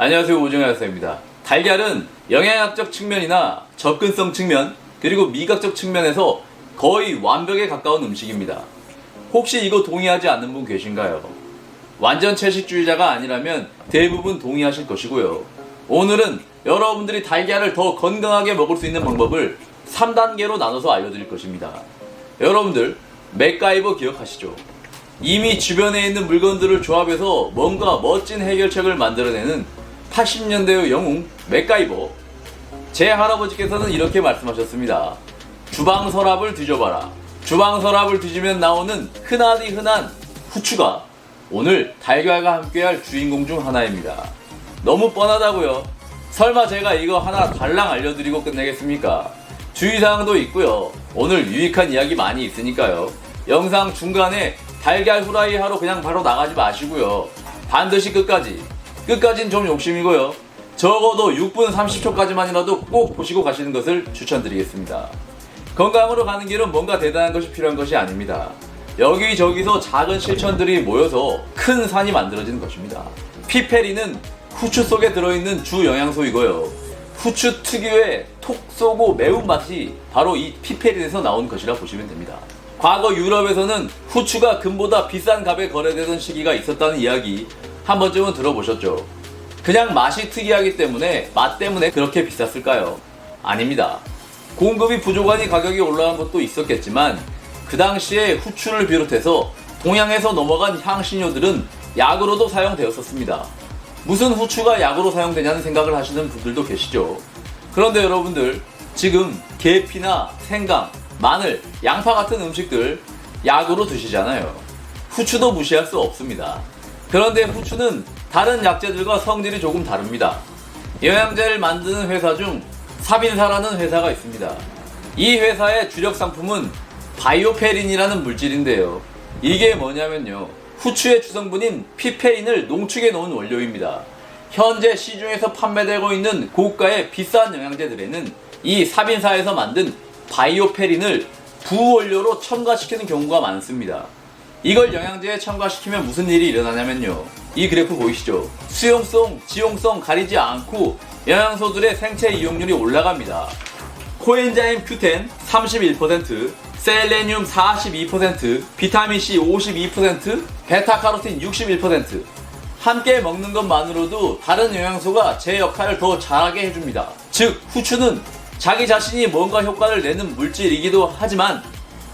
안녕하세요 오정현쌤입니다. 달걀은 영양학적 측면이나 접근성 측면 그리고 미각적 측면에서 거의 완벽에 가까운 음식입니다. 혹시 이거 동의하지 않는 분 계신가요? 완전 채식주의자가 아니라면 대부분 동의하실 것이고요. 오늘은 여러분들이 달걀을 더 건강하게 먹을 수 있는 방법을 3단계로 나눠서 알려드릴 것입니다. 여러분들 맥가이버 기억하시죠? 이미 주변에 있는 물건들을 조합해서 뭔가 멋진 해결책을 만들어내는 80년대의 영웅 맥가이버. 제 할아버지께서는 이렇게 말씀하셨습니다. 주방 서랍을 뒤져봐라. 주방 서랍을 뒤지면 나오는 흔하디 흔한 후추가 오늘 달걀과 함께할 주인공 중 하나입니다. 너무 뻔하다고요. 설마 제가 이거 하나 달랑 알려드리고 끝내겠습니까? 주의사항도 있고요. 오늘 유익한 이야기 많이 있으니까요. 영상 중간에 달걀 후라이 하러 그냥 바로 나가지 마시고요. 반드시 끝까지. 끝까진 좀 욕심이고요. 적어도 6분 30초까지만이라도 꼭 보시고 가시는 것을 추천드리겠습니다. 건강으로 가는 길은 뭔가 대단한 것이 필요한 것이 아닙니다. 여기저기서 작은 실천들이 모여서 큰 산이 만들어지는 것입니다. 피페리는 후추 속에 들어있는 주 영양소이고요. 후추 특유의 톡 쏘고 매운맛이 바로 이 피페린에서 나온 것이라 보시면 됩니다. 과거 유럽에서는 후추가 금보다 비싼 값에 거래되던 시기가 있었다는 이야기 한 번쯤은 들어보셨죠? 그냥 맛이 특이하기 때문에 맛 때문에 그렇게 비쌌을까요? 아닙니다. 공급이 부족하니 가격이 올라간 것도 있었겠지만 그 당시에 후추를 비롯해서 동양에서 넘어간 향신료들은 약으로도 사용되었었습니다. 무슨 후추가 약으로 사용되냐는 생각을 하시는 분들도 계시죠. 그런데 여러분들 지금 계피나 생강, 마늘, 양파 같은 음식들 약으로 드시잖아요. 후추도 무시할 수 없습니다. 그런데 후추는 다른 약재들과 성질이 조금 다릅니다. 영양제를 만드는 회사 중 사빈사라는 회사가 있습니다. 이 회사의 주력 상품은 바이오페린이라는 물질인데요. 이게 뭐냐면요. 후추의 주성분인 피페린을 농축해 놓은 원료입니다. 현재 시중에서 판매되고 있는 고가의 비싼 영양제들에는 이 사빈사에서 만든 바이오페린을 부원료로 첨가시키는 경우가 많습니다. 이걸 영양제에 첨가시키면 무슨 일이 일어나냐면요. 이 그래프 보이시죠? 수용성, 지용성 가리지 않고 영양소들의 생체 이용률이 올라갑니다. 코엔자임 Q10 31%, 셀레늄 42%, 비타민 C 52%, 베타카로틴 61%. 함께 먹는 것만으로도 다른 영양소가 제 역할을 더 잘하게 해줍니다. 즉, 후추는 자기 자신이 뭔가 효과를 내는 물질이기도 하지만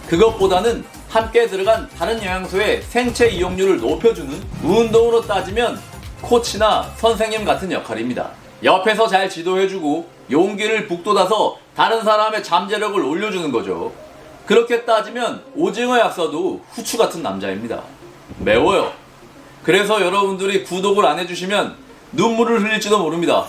그것보다는 함께 들어간 다른 영양소의 생체 이용률을 높여주는 운동으로 따지면 코치나 선생님 같은 역할입니다. 옆에서 잘 지도해주고 용기를 북돋아서 다른 사람의 잠재력을 올려주는 거죠. 그렇게 따지면 오징어 약사도 후추 같은 남자입니다. 매워요. 그래서 여러분들이 구독을 안 해주시면 눈물을 흘릴지도 모릅니다.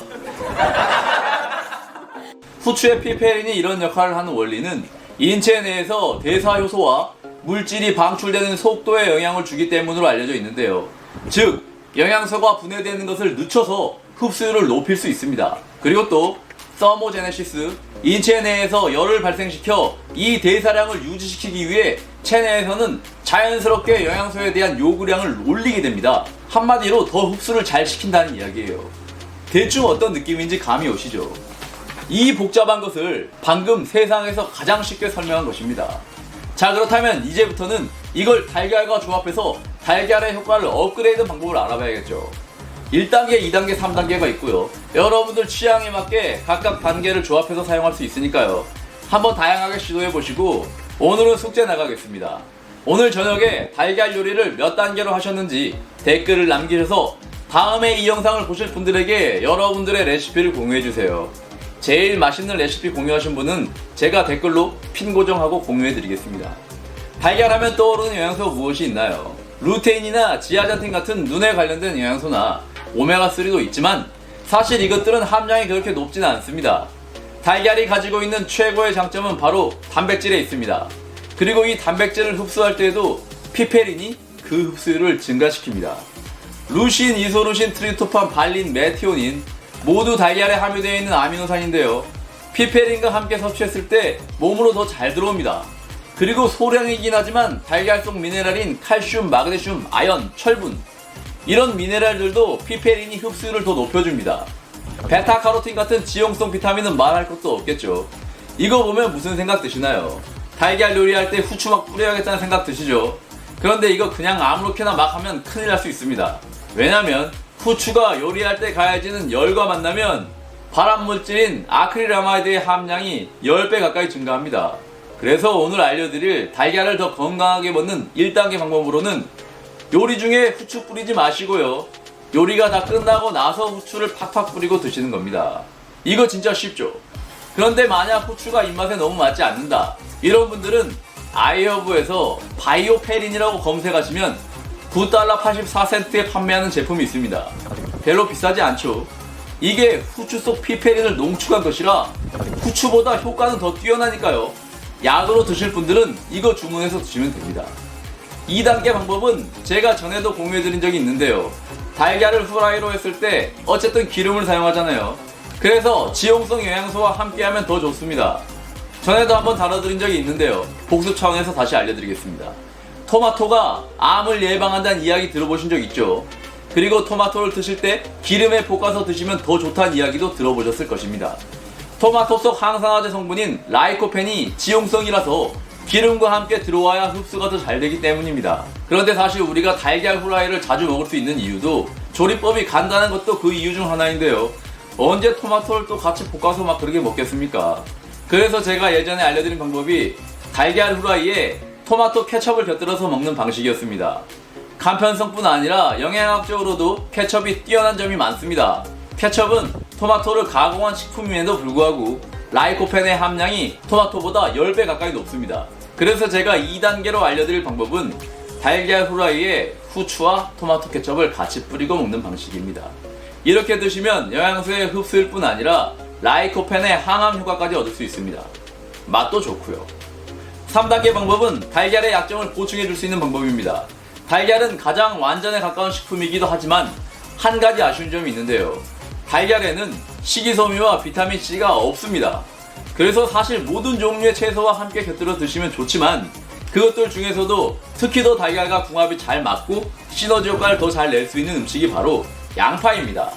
후추의 피페린이 이런 역할을 하는 원리는 인체 내에서 대사 효소와 물질이 방출되는 속도에 영향을 주기 때문으로 알려져 있는데요. 즉, 영양소가 분해되는 것을 늦춰서 흡수율을 높일 수 있습니다. 그리고 또 서모제네시스, 인체 내에서 열을 발생시켜 이 대사량을 유지시키기 위해 체내에서는 자연스럽게 영양소에 대한 요구량을 올리게 됩니다. 한마디로 더 흡수를 잘 시킨다는 이야기예요. 대충 어떤 느낌인지 감이 오시죠? 이 복잡한 것을 방금 세상에서 가장 쉽게 설명한 것입니다. 자, 그렇다면 이제부터는 이걸 달걀과 조합해서 달걀의 효과를 업그레이드 방법을 알아봐야겠죠. 1단계, 2단계, 3단계가 있고요. 여러분들 취향에 맞게 각각 단계를 조합해서 사용할 수 있으니까요. 한번 다양하게 시도해 보시고 오늘은 숙제 나가겠습니다. 오늘 저녁에 달걀 요리를 몇 단계로 하셨는지 댓글을 남기셔서 다음에 이 영상을 보실 분들에게 여러분들의 레시피를 공유해 주세요. 제일 맛있는 레시피 공유하신 분은 제가 댓글로 핀 고정하고 공유해 드리겠습니다. 달걀하면 떠오르는 영양소 무엇이 있나요? 루테인이나 지아잔틴 같은 눈에 관련된 영양소나 오메가3도 있지만 사실 이것들은 함량이 그렇게 높지는 않습니다. 달걀이 가지고 있는 최고의 장점은 바로 단백질에 있습니다. 그리고 이 단백질을 흡수할 때에도 피페린이 그 흡수율을 증가시킵니다. 루신, 이소루신, 트리토판, 발린, 메티오닌 모두 달걀에 함유되어 있는 아미노산인데요. 피페린과 함께 섭취했을 때 몸으로 더 잘 들어옵니다. 그리고 소량이긴 하지만 달걀 속 미네랄인 칼슘, 마그네슘, 아연, 철분 이런 미네랄들도 피페린이 흡수율을 더 높여줍니다. 베타카로틴 같은 지용성 비타민은 말할 것도 없겠죠. 이거 보면 무슨 생각 드시나요? 달걀 요리할 때 후추 막 뿌려야겠다는 생각 드시죠? 그런데 이거 그냥 아무렇게나 막 하면 큰일 날 수 있습니다. 왜냐면 후추가 요리할 때 가해지는 열과 만나면 발암물질인 아크릴아마이드의 함량이 10배 가까이 증가합니다. 그래서 오늘 알려드릴 달걀을 더 건강하게 먹는 1단계 방법으로는 요리 중에 후추 뿌리지 마시고요. 요리가 다 끝나고 나서 후추를 팍팍 뿌리고 드시는 겁니다. 이거 진짜 쉽죠? 그런데 만약 후추가 입맛에 너무 맞지 않는다. 이런 분들은 아이허브에서 바이오페린이라고 검색하시면 9달러 84센트에 판매하는 제품이 있습니다. 별로 비싸지 않죠? 이게 후추 속 피페린을 농축한 것이라 후추보다 효과는 더 뛰어나니까요. 약으로 드실 분들은 이거 주문해서 드시면 됩니다. 2단계 방법은 제가 전에도 공유해드린 적이 있는데요. 달걀을 후라이로 했을 때 어쨌든 기름을 사용하잖아요. 그래서 지용성 영양소와 함께하면 더 좋습니다. 전에도 한번 다뤄드린 적이 있는데요. 복수 차원에서 다시 알려드리겠습니다. 토마토가 암을 예방한다는 이야기 들어보신 적 있죠? 그리고 토마토를 드실 때 기름에 볶아서 드시면 더 좋다는 이야기도 들어보셨을 것입니다. 토마토 속 항산화제 성분인 라이코펜이 지용성이라서 기름과 함께 들어와야 흡수가 더 잘 되기 때문입니다. 그런데 사실 우리가 달걀 후라이를 자주 먹을 수 있는 이유도 조리법이 간단한 것도 그 이유 중 하나인데요. 언제 토마토를 또 같이 볶아서 막 그렇게 먹겠습니까? 그래서 제가 예전에 알려드린 방법이 달걀 후라이에 토마토 케첩을 곁들여서 먹는 방식이었습니다. 간편성뿐 아니라 영양학적으로도 케첩이 뛰어난 점이 많습니다. 케첩은 토마토를 가공한 식품임에도 불구하고 라이코펜의 함량이 토마토보다 10배 가까이 높습니다. 그래서 제가 2단계로 알려드릴 방법은 달걀 후라이에 후추와 토마토 케첩을 같이 뿌리고 먹는 방식입니다. 이렇게 드시면 영양소의 흡수일 뿐 아니라 라이코펜의 항암 효과까지 얻을 수 있습니다. 맛도 좋고요. 3단계 방법은 달걀의 약점을 보충해 줄 수 있는 방법입니다. 달걀은 가장 완전에 가까운 식품이기도 하지만 한 가지 아쉬운 점이 있는데요. 달걀에는 식이섬유와 비타민C가 없습니다. 그래서 사실 모든 종류의 채소와 함께 곁들여 드시면 좋지만 그것들 중에서도 특히 더 달걀과 궁합이 잘 맞고 시너지 효과를 더 잘 낼 수 있는 음식이 바로 양파입니다.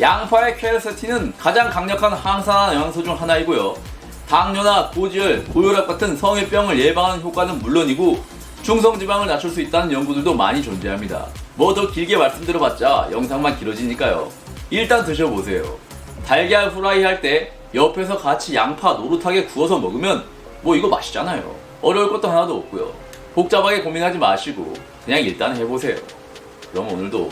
양파의 퀘르세틴은 가장 강력한 항산화 영양소 중 하나이고요. 당뇨나 고지혈, 고혈압 같은 성인병을 예방하는 효과는 물론이고 중성지방을 낮출 수 있다는 연구들도 많이 존재합니다. 뭐 더 길게 말씀드려봤자 영상만 길어지니까요. 일단 드셔보세요. 달걀 후라이 할 때 옆에서 같이 양파 노릇하게 구워서 먹으면 뭐 이거 맛있잖아요. 어려울 것도 하나도 없고요. 복잡하게 고민하지 마시고 그냥 일단 해보세요. 그럼 오늘도